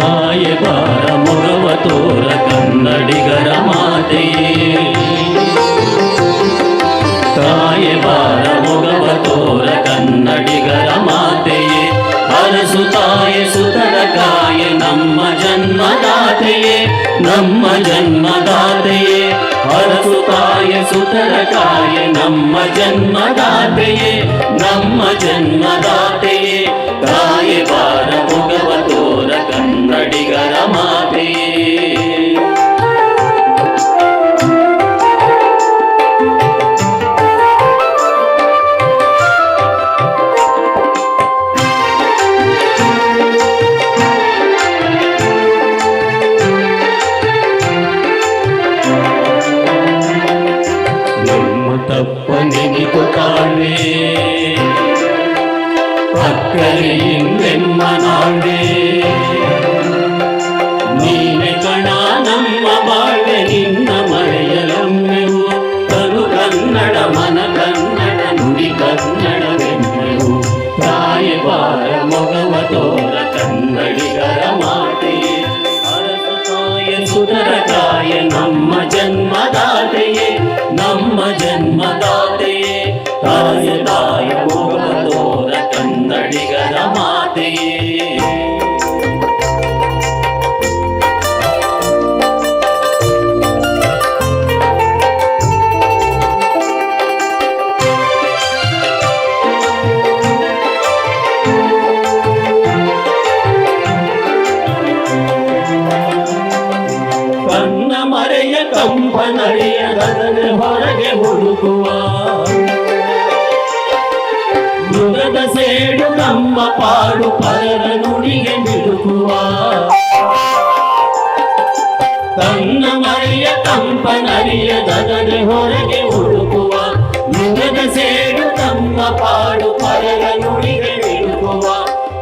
ತಾಯಿಬಾರ ಮುಗವ ತೋರ ಕನ್ನಡಿಗರ ಮಾತೆಯೇ ತಾಯಿಬಾರ ಮುಗವ ತೋರ ಕನ್ನಡಿಗರ ಮಾತೆಯೇ ಅರಸು ತಾಯಿ ಸುತರ ಕಾಯ ನಮ್ಮ ಜನ್ಮದಾತೆಯೇ ನಮ್ಮ ಜನ್ಮದಾತೆಯೇ ಅರಸು ತಾಯ ಸುತರ ಕಾಯ ನಮ್ಮ ಜನ್ಮದಾತೆಯೇ ನಮ್ಮ ಜನ್ಮದಾತೆ ಅಕ್ಕರೆ ಇನ್ನೆಮ್ಮ ನಾಡೆ ನೀನೆ ಕಣ ನಮ್ಮ ಬಾಳ್ವೆ ನಿನ್ನ ಮರೆಯಲಮ್ಮೆವು ತನು ಕನ್ನಡ ಮನ ಕನ್ನಡ ನುಡಿ ಕನ್ನಡವೆನ್ನೆವು ತಾಯಿ ಬಾರ ಮೊಗವ ತೋರ ಕನ್ನಡಿಗರ ಮಾತೆ ಅರಸು ತಾಯ ಸುಧರ ಕಾಯ ನಮ್ಮ ಜನ್ಮದಾತೆಯೇ ಹುಡುಕುವ ಮೃಗದ ಸೇಡು ನಮ್ಮ ಪಾಡು ಪರರ ನುಡಿಗೆ ಬಿಡುಕುವ. ತನ್ನ ಮರೆಯ ಕಂಪನರಿಯ ಗದನೆ ಹೊರಗೆ ಹುಡುಕುವ. ಮೃಗದ ಸೇಡು ನಮ್ಮ ಪಾಡು ಪರರ ನುಡಿಗೆ ಬಿಡುಕುವ.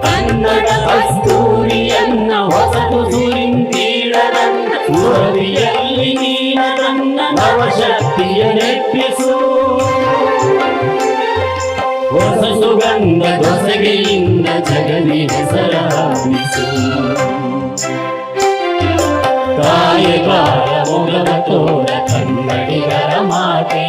ಕನ್ನಡ ಕಸ್ತೂರಿಯನ್ನ ಹೊಸತು ಸುರಿಂತೀಳರನ್ನ ನವಶಕ್ತಿಯ ನೆಪ್ಪಿಸು ಹೊಸ ಸುಗಂಧ ಹೊಸಗೆಯಿಂದ ಜಗದಿ ಹೆಸರಾಗಿಸು ತಾಯಿ ಮೊಗವ ತೋರ ಕನ್ನಡಿಗರ ಮಾತೆ.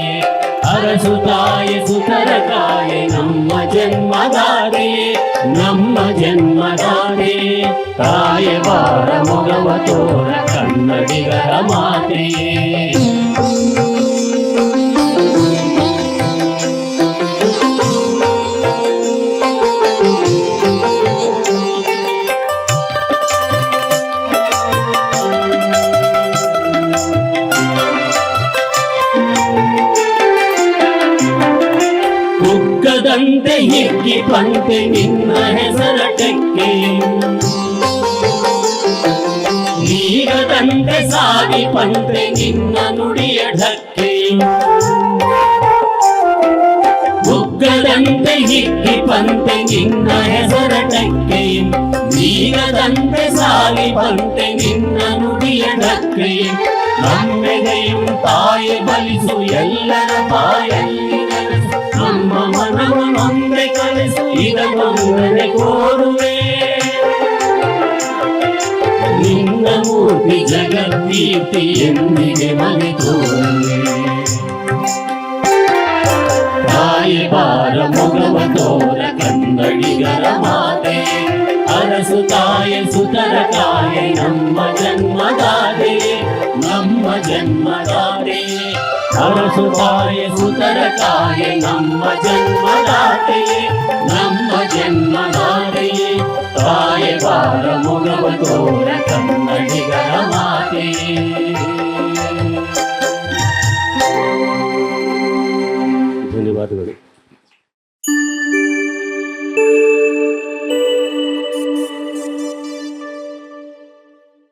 ಅರಸು ತಾಯಿ ಸುತರ ಕಾಯೆ ನಮ್ಮ ಜನ್ಮದಾತೆಯೇ ನಮ್ಮ ಜನ್ಮದಾತೆ. ತಾಯಿ ಬಾರ ಮೊಗವ ತೋರ ಕನ್ನಡಿಗರ ಮಾತೆಯೇ ಕುಕ್ಕದಂತೆ ಹಿಕ್ಕಿ ಪಂತೆ ನಿನ್ನ ಹೆಸರ ಟೆಕ್ಕೆ ನೀಗದಂತೆ ಸಾಗಿ ಪಂತೆ ನಿನ್ನ ನುಡಿಯ ಢಕ್ಕೆ ಕುಕ್ಕದಂತೆ ಹಿಕ್ಕಿ ಪಂತೆ ನಿನ್ನ ಹೆಸರ ಟಕ್ಕೆ ನೀಗದಂತೆ ಸಾಗಿ ಪಂತೆ ನಿನ್ನ ನುಡಿಯ ಢಕ್ಕೆ ನಮ್ಮೆದೆಯು ತಾಯಿ ಬಲಿಸು ಎಲ್ಲರ ಬಾಯಲ್ಲಿ ಕಲಿಸು ಇದೊಂದನೆ ಕೋರುವೆ ನಿನ್ನ ಮೂರ್ತಿ ಜಗತ್ಕೀರ್ತಿ ಎಂದಿಗೆ ಮನೆ ತೋರುವೆ ತಾಯಿ ಬಾರ ಮೊಗವ ತೋರ ಕನ್ನಡಿಗರ ಮಾತೆ ಅರಸು ತಾಯ ಸುತರ ಕಾಯ ನಮ್ಮ ಜನ್ಮದಾತೆ ನಮ್ಮ ಜನ್ಮದಾತೆ ಅರಸು ತಾಯ ಸುತರ ಕಾಯ ನಮ್ಮ ಜನ್ಮದಾತೆ ನಮ್ಮ ಜನ್ಮದಾತೆಯೇ ತಾಯ ಬಾರ ಮುಗವ ತೋರ ಕನ್ನಡಿಗರ ಮಾತೆ ಧನ್ಯವಾದಗಳು.